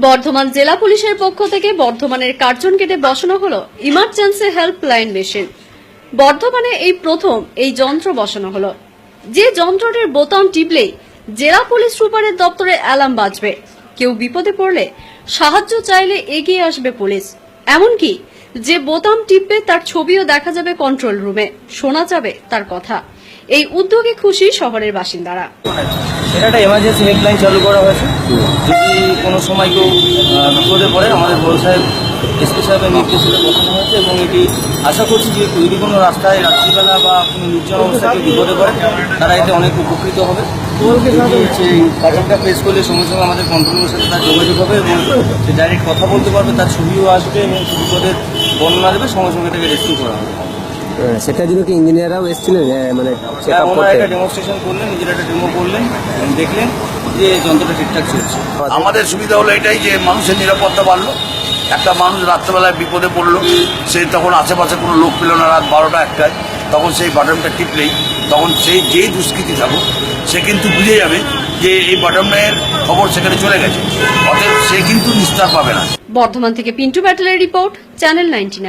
বর্ধমান জেলা পুলিশের পক্ষ থেকে বর্ধমানের কার্জন গেটে বসানো হলো ইমার্জেন্সি হেল্পলাইন মেশিন। বর্ধমানে এই প্রথম এই যন্ত্র বসানো হলো। যে যন্ত্রটির বোতাম টিপলেই জেলা পুলিশ সুপারের দপ্তরে অ্যালার্ম বাজবে। কেউ বিপদে পড়লে সাহায্য চাইলে এগিয়ে আসবে পুলিশ। এমনকি যে বোতাম টিপবে, তার ছবিও দেখা যাবে কন্ট্রোল রুমে শোনা যাবে তার কথা। এই উদ্যোগে খুশি শহরের বাসিন্দারা। এটা একটা এমার্জেন্সি হেল্পলাইন চালু করা হয়েছে। যদি কোনো সময় কেউ বিপদে পড়ে, আমাদের বড় সাহেব এসপি সাহেবের নির্দেশে পাঠানো হয়েছে এবং এটি আশা করছি যে যদি কোনো রাস্তায় রাত্রিবেলা বা কোনো নির্জন অবস্থায় বিপদে পড়ে, তারা এতে অনেক উপকৃত হবে। বাটনটা প্রেস করলে সঙ্গে সঙ্গে আমাদের কন্ট্রোলের সাথে তার যোগাযোগ হবে এবং সে ডাইরেক্ট কথা বলতে পারবে, তার ছবিও আসবে এবং বিপদের বর্ণনা দেবে সঙ্গে সঙ্গে তাকে রেস্কিউ করা হবে। আহ, সেটার জন্য কি ইঞ্জিনিয়াররাও এসেছিলেন আহ, মানে হ্যাঁ, ওনারা একটা ডেমনস্ট্রেশন করলেন নিজেরা একটা ডেমো করলেন দেখলেন যে যন্ত্রটা ঠিকঠাক চলছে। আমাদের সুবিধা হলো এটাই যে মানুষের নিরাপত্তা বাড়লো। একটা মানুষ রাত্রেবেলায় বিপদে পড়ল সে তখন আশেপাশে কোনো লোক পেল না রাত বারোটা একটায়। তখন সেই বাটনটা টিপলেই তখন সেই যেই দুষ্কৃতি থাকুক সে কিন্তু বুঝে যাবে যে এই বটমের খবর সেখানে চলে গেছে। অতএব সে কিন্তু নিস্তার পাবে না। বর্ধমান থেকে পিন্টু ব্যাটেলের রিপোর্ট, চ্যানেল নাইনটি